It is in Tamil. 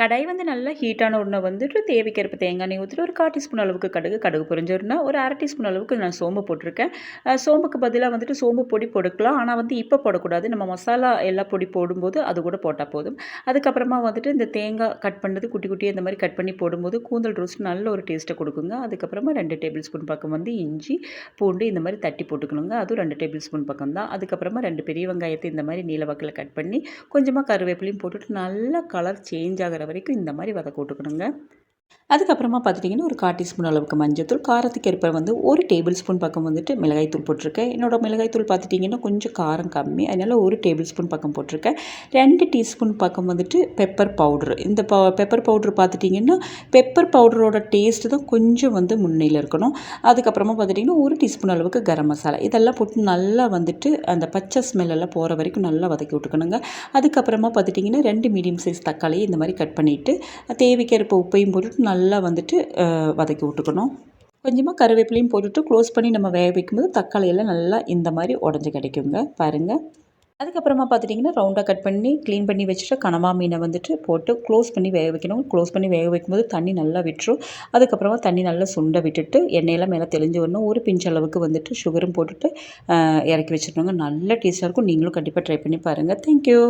கடாய் வந்து நல்லா ஹீட்டான உடனே வந்துட்டு தேவைக்கிறப்ப தேங்காய் எண்ணெய் ஊற்றிட்டு ஒரு கால் டீஸ்பூன் அளவுக்கு கடுகு கடுகு பொரிஞ்சோடனே ஒரு அரை டீஸ்பூன் அளவுக்கு நான் சோம்பு போட்டிருக்கேன். சோம்புக்கு பதிலாக வந்துட்டு சோம்பு பொடி போட்டுக்கலாம். ஆனால் வந்து இப்போ போடக்கூடாது. நம்ம மசாலா எல்லா பொடி போடும்போது அது கூட போட்டால் போதும். அதுக்கப்புறமா வந்துட்டு இந்த தேங்காய் கட் பண்ணது குட்டி குட்டியாக இந்த மாதிரி கட் பண்ணி போடும்போது கூந்தல் ரோஸ்ட் நல்ல ஒரு டேஸ்ட்டை கொடுக்குங்க. அதுக்கப்புறமா ரெண்டு டேபிள் ஸ்பூன் பக்கம் வந்து இஞ்சி பூண்டு இந்த மாதிரி தட்டி போட்டுக்கணுங்க. அதுவும் ரெண்டு டேபிள் ஸ்பூன் பக்கம் தான். அதுக்கப்புறமா ரெண்டு பெரிய வெங்காயத்தை இந்த மாதிரி நீல வாக்கில் கட் பண்ணி கொஞ்சமாக கருவேப்பிலையும் போட்டுட்டு நல்லா கலர் சேஞ்ச் ஆகிற வரைக்கும் இந்த மாதிரி வதக்க விட்டுக்கணுங்க அதுக்கப்புறமா பார்த்துட்டிங்கன்னா ஒரு கால் டீஸ்பூன் அளவுக்கு மஞ்சத்தூள் காரத்துக்கு ஏற்ப வந்து ஒரு டேபிள் ஸ்பூன் பக்கம் வந்துட்டு மிளகாய்த்தூள் போட்டிருக்கேன். என்னோட மிளகாய்த்தூள் பார்த்துட்டிங்கன்னா கொஞ்சம் காரம் கம்மி. அதனால் ஒரு டேபிள் ஸ்பூன் பக்கம் போட்டிருக்கேன். ரெண்டு டீஸ்பூன் பக்கம் வந்துட்டு பெப்பர் பவுட்ரு. இந்த ப பெப்பர் பவுட்ரு பார்த்துட்டிங்கன்னா பெப்பர் பவுடரோட டேஸ்ட்டு தான் கொஞ்சம் வந்து முன்னையில் இருக்கணும். அதுக்கப்புறமா பார்த்துட்டிங்கன்னா ஒரு டீஸ்பூன் அளவுக்கு கரம் மசாலா. இதெல்லாம் போட்டு நல்லா வந்துட்டு அந்த பச்சை ஸ்மெல்லெல்லாம் போகிற வரைக்கும் நல்லா வதக்கி விட்டுக்கணுங்க. அதுக்கப்புறமா பார்த்துட்டிங்கன்னா ரெண்டு மீடியம் சைஸ் தக்காளியை இந்த மாதிரி கட் பண்ணிவிட்டு தேவைக்கேற்ப உப்பையும் போட்டு நல்லா வந்துட்டு வதக்கி விட்டுக்கணும். கொஞ்சமாக கருவேப்பிலையும் போட்டுட்டு க்ளோஸ் பண்ணி நம்ம வேக வைக்கும்போது தக்காளியெல்லாம் நல்லா இந்த மாதிரி உடஞ்சி கிடைக்குங்க. பாருங்கள் அதுக்கப்புறமா பார்த்துட்டிங்கன்னா ரவுண்டாக கட் பண்ணி க்ளீன் பண்ணி வச்சுட்டு கனமா மீனை வந்துட்டு போட்டு க்ளோஸ் பண்ணி வேக வைக்கணும். க்ளோஸ் பண்ணி வேக வைக்கும்போது தண்ணி நல்லா விட்டுரும். அதுக்கப்புறமா தண்ணி நல்லா சுண்டை விட்டுட்டு எண்ணெயெல்லாம் மேலே தெளிஞ்சு வரணும். ஒரு பிஞ்ச் அளவுக்கு வந்துட்டு சுகரும் போட்டுட்டு இறக்கி வச்சிடணுங்க. நல்ல டேஸ்ட்டாக இருக்கும். நீங்களும் கண்டிப்பாக ட்ரை பண்ணி பாருங்கள் தேங்க்யூ